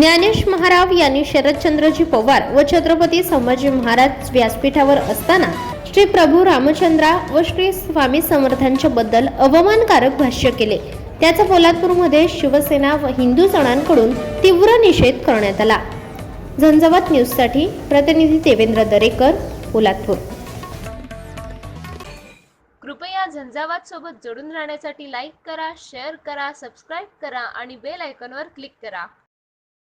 ज्ञानेश महाराव यांनी शरदचंद्रजी पवार व छत्रपती संभाजी महाराज व्यासपीठावर असताना श्री प्रभू रामचंद्रा व श्री स्वामी समर्थांच्या बद्दल अवमानकारक भाष्य केले. त्याचा पोलादपूरमध्ये शिवसेना व हिंदू जणांकडून तीव्र निषेध करण्यात आला. झंझावत न्यूजसाठी प्रतिनिधी देवेंद्र दरेकर पोलादपूर. कृपया झंझावात सोबत जोडून राहण्यासाठी लाईक करा शेअर करा सबस्क्राईब करा आणि बेल आयकॉनवर क्लिक करा.